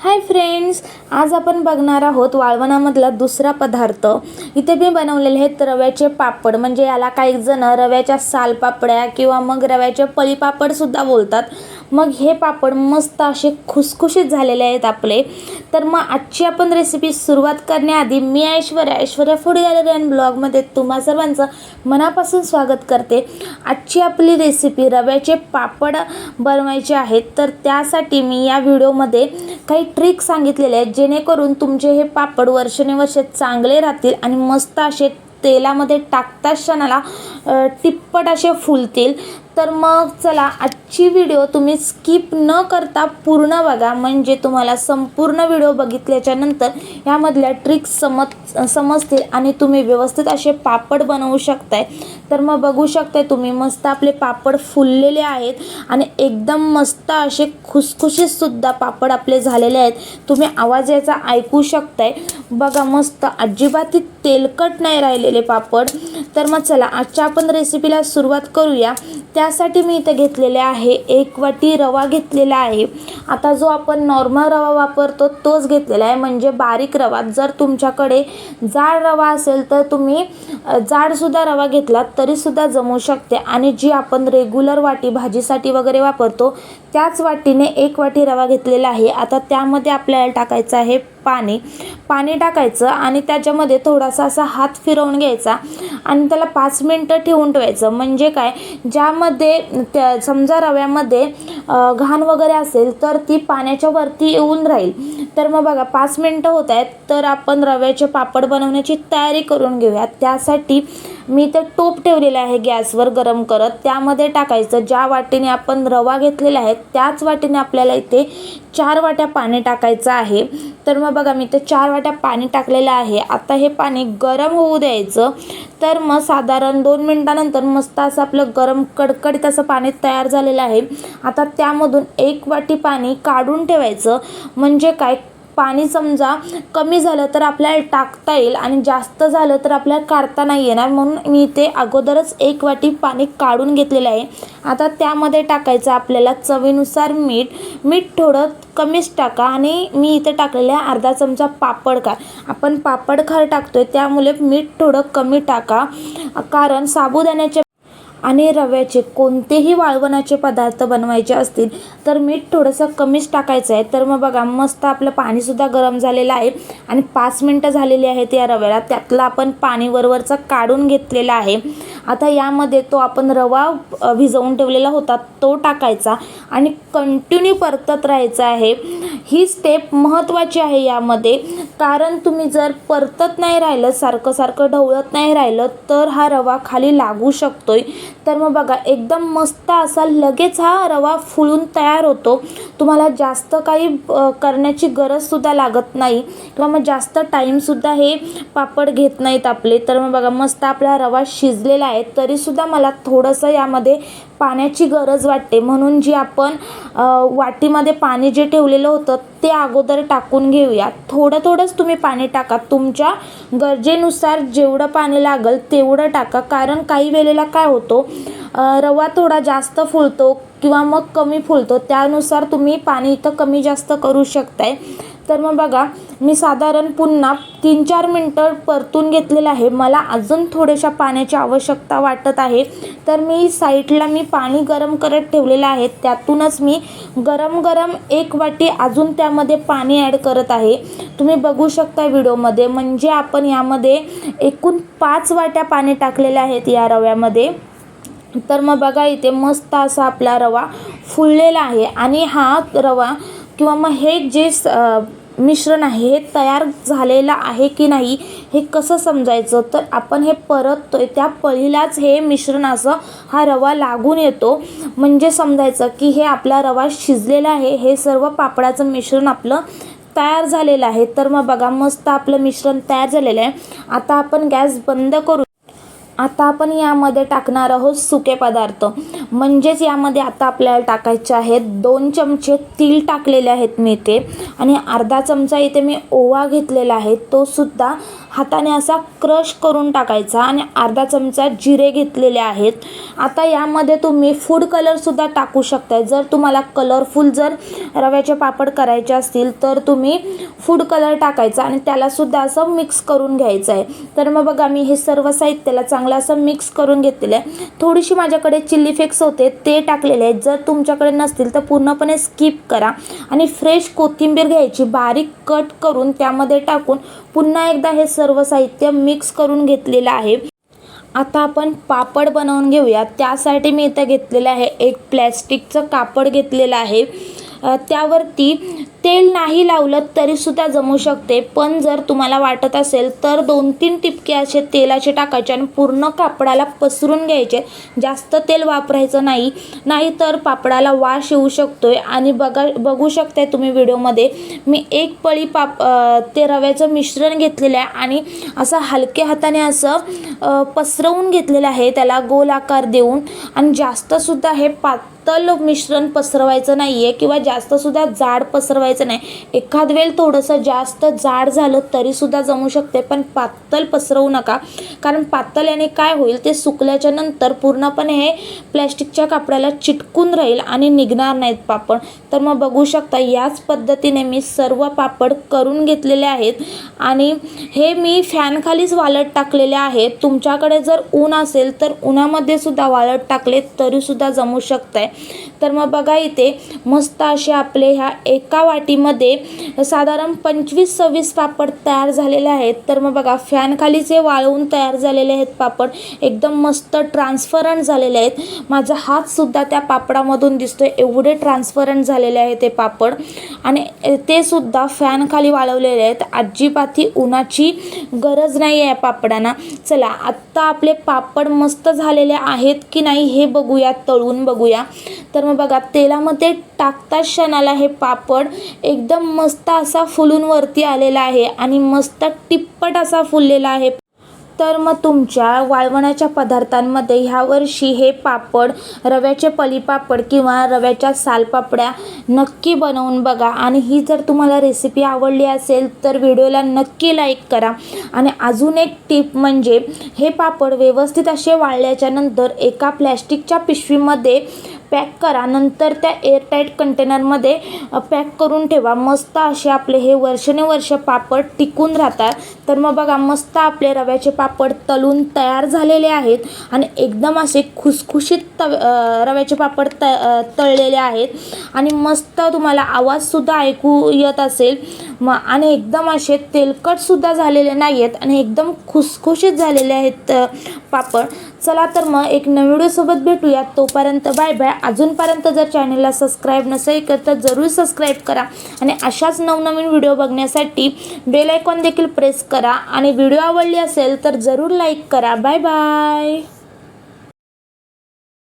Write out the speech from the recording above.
Hi friends आज आपण बघणार आहोत वाळवणामधला दुसरा पदार्थ. इथे मी बनवलेले आहेत रव्याचे पापड. म्हणजे याला काही जण रव्याच्या सालपापड्या किंवा मग रव्याचे पळीपापडसुद्धा बोलतात. मग हे पापड मस्त असे खुसखुशीत झालेले आहेत आपले. तर मग आजची आपण रेसिपी सुरुवात करण्याआधी मी Aishwarya Aishwarya food gallery and ब्लॉगमध्ये तुम्हा सर्वांचं मनापासून स्वागत करते. आजची आपली रेसिपी रव्याचे पापड बनवायचे आहेत. तर त्यासाठी मी या व्हिडिओमध्ये काही ट्रिक सांगितलेले आहेत जेणेकरून तुमचे हे पापड वर्षानुवर्षे चांगले राहतील आणि मस्त असे तेलामध्ये टाकताच क्षणाला टिप्पट असे फुलतील. तर मग चला आजची व्हिडिओ तुम्ही स्किप न करता पूर्ण बघा. म्हणजे तुम्हाला संपूर्ण व्हिडिओ बघितल्याच्या नंतर ह्यामधल्या ट्रिक्स समज समजतील आणि तुम्ही व्यवस्थित असे पापड बनवू शकताय. तर मग बघू शकताय तुम्ही मस्त आपले पापड फुललेले आहेत आणि एकदम मस्त असे खुसखुशीतसुद्धा पापड आपले झालेले आहेत. तुम्ही आवाज याचा ऐकू शकताय. बघा मस्त अजिबात तेलकट नाही राहिलेले पापड. तर मग चला आजच्या आपण रेसिपीला सुरुवात करूया. त्यासाठी मी इथं घेतलेले आहे. एक वाटी रवा घेतलेला आहे. आता जो आपण नॉर्मल रवा वापरतो तोच घेतलेला आहे. म्हणजे बारीक रवा. जर तुमच्याकडे जाड रवा असेल तर तुम्ही जाडसुद्धा रवा घेतला तरीसुद्धा जमू शकते. आणि जी आपण रेग्युलर वाटी भाजीसाठी वगैरे वापरतो त्याच वाटीने एक वाटी रवा घेतलेला आहे. आता त्यामध्ये आपल्याला टाकायचं आहे पाणी पाणी टाकायचं आणि त्याच्यामध्ये थोडासा असा हात फिरवून घ्यायचा आणि त्याला पाच मिनटं ठेवून ठेवायचं. म्हणजे काय? ज्यामध्ये त्या समजा रव्यामध्ये घाण वगैरे असेल तर ती पाण्याच्या वरती येऊन राहील. तर मग बघा पाच मिनटं होत आहेत तर आपण रव्याचे पापड बनवण्याची तयारी करून घेऊया त्यासाठी मी ते टोप ठेवलेलं आहे गॅसवर गरम करत. त्यामध्ये टाकायचं. ज्या वाटीने आपण रवा घेतलेला आहे त्याच वाटीने आपल्याला इथे चार वाट्या पाणी टाकायचं आहे. तर मग बघा मी ते चार वाट्या पाणी टाकलेलं आहे. आता हे पाणी गरम होऊ द्यायचं. तर मग साधारण दोन मिनटानंतर मस्त असं आपलं गरम कडकडीत असं पाणी तयार झालेलं आहे. आता त्यामधून एक वाटी पाणी काढून ठेवायचं. म्हणजे काय? पाणी समजा कमी झालं तर आपल्याला टाकता येईल आणि जास्त झालं तर आपल्याला काढता नाही येणार. म्हणून मी इथे अगोदरच एक वाटी पाणी काढून घेतलेलं आहे. आता त्यामध्ये टाकायचं आपल्याला चवीनुसार मीठ. मीठ थोडं कमीच टाका आणि मी इथे टाकलेलं आहे अर्धा चमचा पापड खार. आपण पापड खार आहे त्यामुळे मीठ थोडं कमी टाका. कारण साबुदाण्याचे आणि रव्याचे कोणतेही वाळवणाचे पदार्थ बनवायचे असतील तर मीठ थोडंसं कमीच टाकायचं आहे. तर मग बघा मस्त आपलं पाणीसुद्धा गरम झालेलं आहे. आणि पाच मिनटं झालेली आहेत या रव्याला. त्यातलं आपण पाणी वरवरचं काढून घेतलेलं आहे. आता यामध्ये तो आपण रवा भिजवून ठेवलेला होता तो टाकायचा आणि कंटिन्यू परतत राहायचं आहे. ही स्टेप महत्त्वाची आहे यामध्ये. कारण तुम्ही जर परतत नाही राहिलं सारखं सारखं ढवळत नाही राहिलं तर हा रवा खाली लागू शकतोय. तर मग बघा एकदम मस्त असा लगेच हा रवा फुलून तयार होतो. तुम्हाला जास्त काही करण्याची गरजसुद्धा लागत नाही. किंवा मग जास्त टाईमसुद्धा हे पापड घेत नाहीत आपले. तर मग बघा मस्त आपला रवा शिजलेला आहे. तरीसुद्धा मला थोडंसं यामध्ये पाण्याची गरज वाटते. म्हणून जी आपण वाटीमध्ये पाणी जे ठेवलेलं होतं ते अगोदर टाकून घेऊया. थोडं थोडंच तुम्ही पाणी टाका. तुमच्या गरजेनुसार जेवढं पाणी लागेल तेवढं टाका. कारण काही वेळेला काय होतो रवा थोडा जास्त फुलतो किंवा मग कमी फुलतो. त्यानुसार तुम्ही पाणी इथं कमी जास्त करू शकताय. तर मग बघा मी साधारण पुन्हा तीन चार मिनटं परतून घेतलेलं आहे. मला अजून थोड्याशा पाण्याची आवश्यकता वाटत आहे. तर मी साईडला मी पाणी गरम करत ठेवलेलं आहे. त्यातूनच मी गरम गरम एक वाटी अजून त्यामध्ये पाणी ॲड करत आहे. तुम्ही बघू शकता व्हिडिओमध्ये म्हणजे आपण यामध्ये एकूण पाच वाट्या पाणी टाकलेल्या आहेत या रव्यामध्ये. तर मग बघा इथे मस्त असा आपला रवा फुललेला आहे. आणि हा रवा किंवा मग हे जे स- मिश्रण आहे हे तयार झालेलं आहे की नाही हे कसं समजायचं? तर आपण हे परततोय त्या पळीलाच हे मिश्रण असं हा रवा लागून येतो. म्हणजे समजायचं की हे आपला रवा शिजलेला आहे हे सर्व पापडाचं मिश्रण आपलं तयार झालेलं आहे. तर मग बघा मस्त आपलं मिश्रण तयार झालेलं आहे. आता आपण गॅस बंद करू. आता आपण यामध्ये टाकणार आहोत सुके पदार्थ. म्हणजेच यामध्ये आता आपल्याला टाकायचे आहेत दोन चमचे तीळ टाकलेले आहेत मी इथे. आणि अर्धा चमचा इथे मी ओवा घेतलेला आहे. तो सुद्धा हाताने असा क्रश करून टाकायचा आणि अर्धा चमचा जिरे घेतलेले आहेत. आता यामध्ये तुम्ही फूड कलरसुद्धा टाकू शकताय. जर तुम्हाला कलरफुल जर रव्याचे पापड करायचे असतील तर तुम्ही फूड कलर टाकायचा आणि त्यालासुद्धा असं मिक्स करून घ्यायचं आहे तर मग बघा मी हे सर्व साहित्याला चांगलं असं मिक्स करून घेतलेलं आहे. थोडीशी माझ्याकडे चिल्ली फ्लेक्स होते ते टाकलेले आहेत. जर तुमच्याकडे नसतील तर पूर्णपणे स्किप करा आणि फ्रेश कोथिंबीर घ्यायची बारीक कट करून त्यामध्ये टाकून पुन्हा एकदा हे सर्व सर्व साहित्य मिक्स करून घेतलेलं आहे. आता आपण पापड बनवून घेऊया. त्यासाठी मी इथं घेतलेलं आहे एक प्लॅस्टिकचं कापड घेतलेलं आहे. त्यावरती तेल नाही लावलं तरीसुद्धा जमू शकते. पण जर तुम्हाला वाटत असेल तर दोन तीन टिपके असे तेलाचे टाकायचे आणि पूर्ण कापडाला पसरून घ्यायचे. जास्त तेल वापरायचं नाही. नाही तर पापडाला वास येऊ शकतो आहे आणि बघा बघू शकताय तुम्ही व्हिडिओमध्ये मी एक पळी पाप ते रव्याचं मिश्रण घेतलेलं आहे आणि असं हलक्या हाताने असं पसरवून घेतलेलं आहे. त्याला गोल आकार देऊन आणि जास्तसुद्धा हे पातळ मिश्रण पसरवायचं नाही आहे किंवा जास्तसुद्धा जाड पसरवायचं नाही. एखाद वेळ थोडंसं जास्त जाड झालं तरीसुद्धा जमू शकते पण पातळ पसरवू नका. कारण पातळ याने काय होईल ते सुकल्याच्या नंतर पूर्णपणे हे प्लॅस्टिकच्या कापड्याला चिटकून राहील आणि निघणार नाहीत पापड. तर मग बघू शकता याच पद्धतीने मी सर्व पापड करून घेतलेले आहेत. आणि हे मी फॅनखालीच वाळत टाकलेले आहेत. तुमच्याकडे जर ऊन असेल तर उन्हामध्ये सुद्धा वाळत टाकले तरीसुद्धा जमू शकत आहे तर मग बघा इथे मस्त असे आपले ह्या एका वाटीमध्ये साधारण पंचवीस सव्वीस पापड तयार झालेले आहेत. तर मग बघा फॅनखालीच हे वाळवून तयार झालेले आहेत पापड एकदम मस्त ट्रान्सफरंट झालेले आहेत. माझा हातसुद्धा त्या पापडामधून दिसतोय एवढे ट्रान्सफरंट झालेले आहेत ते पापड. आणि ते सुद्धा फॅनखाली वाळवलेले आहेत. अजिबातही उन्हाची गरज नाही आहे पापडांना. चला आत्ता आपले पापड मस्त झालेले आहेत की नाही हे बघूया तळून बघूया. तर मग बघा तेलामध्ये टाकता क्षणाला हे पापड एकदम मस्त असा फुलून वरती आलेला आहे आणि मस्त टिप्पट असा फुललेला आहे. तर मग तुमच्या वाळवण्याच्या पदार्थांमध्ये ह्या वर्षी हे पापड रव्याचे पलीपापड किंवा रव्याच्या सालपापड्या नक्की बनवून बघा. आणि ही जर तुम्हाला रेसिपी आवडली असेल तर व्हिडिओला नक्की लाईक करा. आणि अजून एक टिप म्हणजे हे पापड व्यवस्थित असे वाळल्याच्यानंतर एका प्लॅस्टिकच्या पिशवीमध्ये पॅक करा. नंतर त्या एअरटाईट कंटेनरमध्ये पॅक करून ठेवा. मस्त असे आपले हे वर्षानुवर्ष पापड टिकून राहतात. तर मग बघा मस्त आपले रव्याचे पापड तळून तयार झालेले आहेत आणि एकदम असे खुसखुशीत तव रव्याचे पापड त तळलेले आहेत. आणि मस्त तुम्हाला आवाजसुद्धा ऐकू येत असेल. मग आणि एकदम असे तेलकटसुद्धा झालेले नाही आहेत आणि एकदम खुसखुशीत झालेले आहेत पापड. चला तर मग एक नवीन व्हिडिओसोबत भेटूया. तोपर्यंत बाय बाय अजूनपर्यंत जर चॅनलला सबस्क्राईब नसेल कर तर जरूर सबस्क्राईब करा. आणि अशाच नवनवीन व्हिडिओ बघण्यासाठी बेल आयकॉन देखील प्रेस करा. आणि व्हिडिओ आवडली असेल तर जरूर लाईक करा. Bye bye